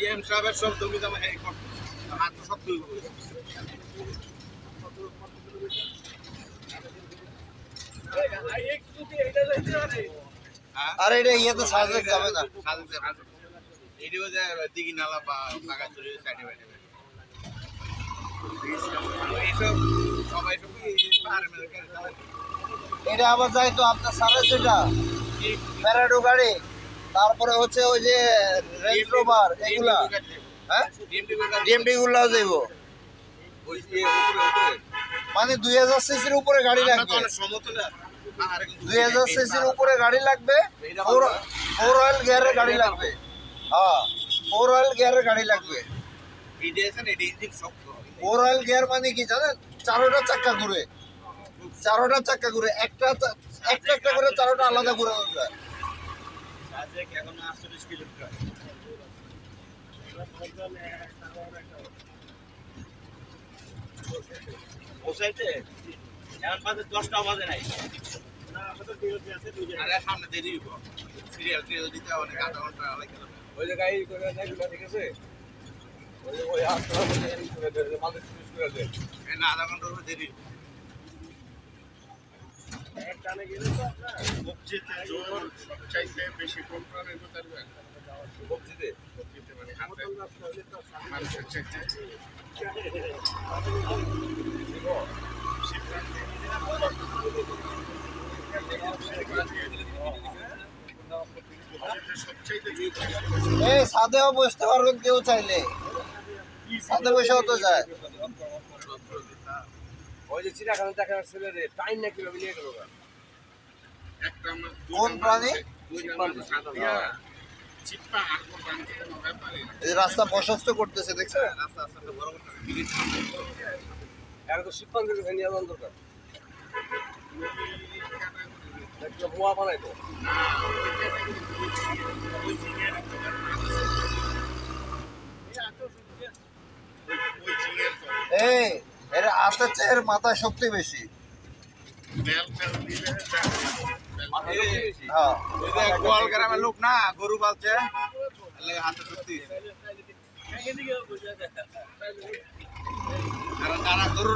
DM সাহেবের সব জমি জমা এই করতো হাত তো সব আর এটা ইয়েতে সাজে যাবে না। এটিও যে দিঘি নালা বা বাগা চুরি সাইডে বাইডে এইসব সবাই। এটা আবার যাই তো আপনার সাজে যেটা? প্যারাডো গাড়ি? তারপরে হচ্ছে ওই যে রেঞ্জ রোভার এগুলা। হ্যাঁ? ডিএমডি গুলাও যাইব। মানে দুই হাজার সিসির উপরে গাড়ি লাগবে। দুই হাজার সিসির উপরে গাড়ি লাগবে। ফোর অয়েল গিয়ারের গাড়ি লাগবে। হ্যাঁ ফোর অয়েল গিয়ারের গাড়ি লাগবে। ফোর অয়েল গিয়ার মানে কি জানেন? চারোটা চাক্কা ঘুরে। চারোটা চাক্কা ঘুরে। একটা একটা একটা করে চারোটা আলাদা ঘুরে যায় সাজেক এখনও 48 কিলোমিটার। পৌঁছাইতে? এখন বাজে দশটা বাজে নাই। আরে সামনে দেরি হইব। সিরিয়াল টিরিয়াল দিতে অনেক আধা ঘণ্টা লাগে ওই যে গাড়ি করে নেয় ঠিক আছে ওই ওই আটটা মধ্যে এই করে দেয়। না আধা উপরে দেরি সবচাইতে বেশি। মানে চাইতে। সাদেও বসতে পারবেন কেউ চাইলে। সাদে বসেও তো যায়। ওই যে চিড়িয়াখানা দেখা যাচ্ছে রে, টাইম না কীভাবে নিয়ে গেল। কোন প্রাণী? এই রাস্তা প্রশস্ত করতেছে দেখছেন রাস্তা আস্তে আস্তে বড় করতে এখন তো শিবপান নিয়ে যাওয়ার দরকার। মোয়া বানাইতো তো। এই চেয়ে এর মাথায় শক্তি বেশি। গোয়াল গ্রামের লোক না গরু পালছে হাতে শক্তি যারা গরু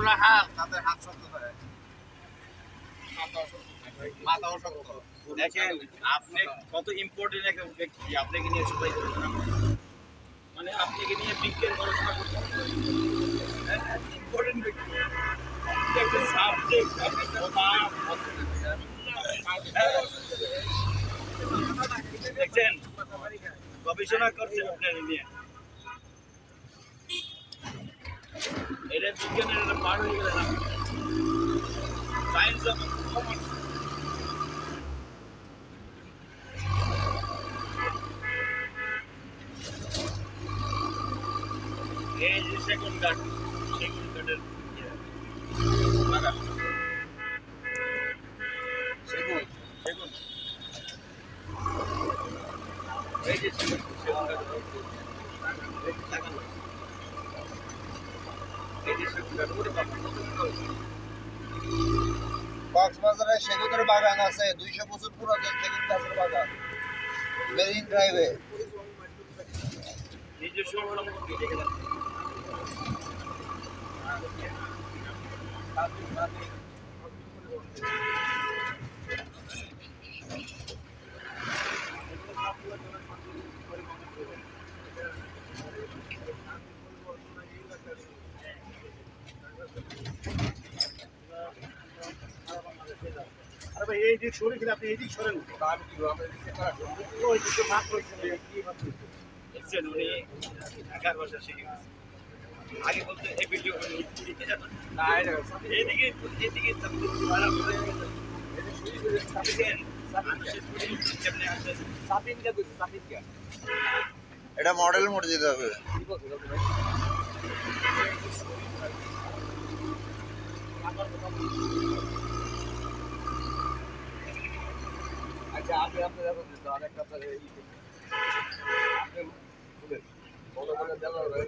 তাদের হাত শক্ত থাকে মাথাও শক্ত আপনি কত ইম্পর্টেন্ট একটা ব্যক্তি, আপনাকে নিয়ে সবাই মানে আপনাকে নিয়ে বিজ্ঞান গবেষণা করতে ইম্পর্টেন্ট ব্যক্তি আপনি একটা সাবজেক্ট আপনি দেখছেন গবেষণা করছেন আপনার নিয়ে এটা বিজ্ঞানের একটা পার হয়ে গেলে না সায়েন্স অফ কমার্স এই যে সেগুন কাঠ teşekkür ederim. Bana. Segun, Segun. Peki, Segun. Bakmazlara şegudur baganası, duşa bozuk burada şegut tazır baga. Marine Drive. Nice şu an এই দিক সরে গেলে আপনি এই দিক সরেন। আমি কি উনি ঢাকার ভাষা শিখে গেছে। আগে বলতে এই ভিডিও না, এদিকে এদিকে করে দিচ্ছে, সাবিন কে? এটা মডেল মোড় দিতে হবে? আচ্ছা আপনি আপনি দেখুন তো আরেকটা আপনার এই আপনি শুনেন মনে মনে দেওয়া হয়ে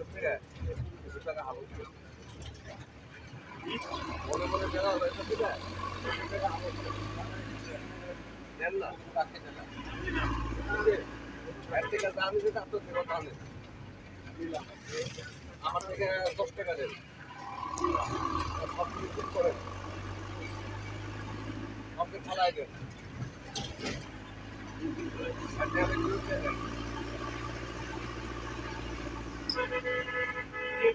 আমার থেকে দশ টাকা দেন সব কিছু করেন আমাকে ফালাই দেন আর দেওয়ালে গুলো দিয়ে দেন। পাঁচ টাকা দেন। আপনারা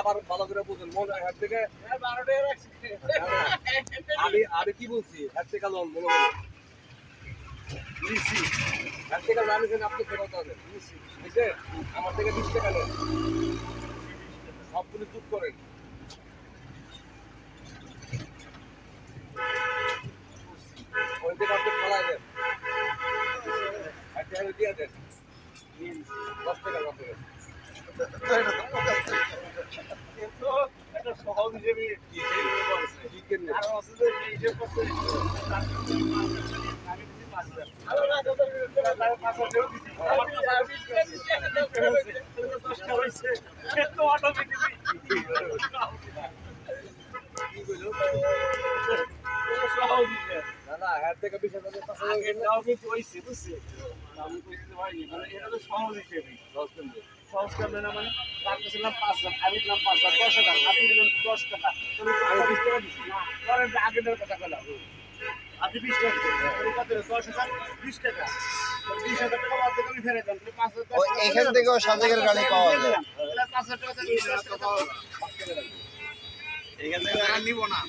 আবার মনে হয় আমি আমি কি বলছি হাত থেকে মনে হয় আপনি ফেরত বুঝছে আমার থেকে বিশ সবগুলো চুপ করেন আমি বুঝতে পারিনি মানে এটা তো সহজ হিসেবে। দশ কিনবে সহজ করবে না মানে তার কাছে দিলাম পাঁচ হাজার আমি দিলাম পাঁচ হাজার দশ হাজার আপনি দিলেন দশ টাকা। আমি বিশ টাকা দিচ্ছি না, পরে আগের কথা বললাম আপনি বিশ টাকা। তাহলে কত? দশ হাজার বিশ টাকা। এখান থেকেও সাজেকের গাড়ি পাওয়া যায়। এখান থেকে আর নিব না।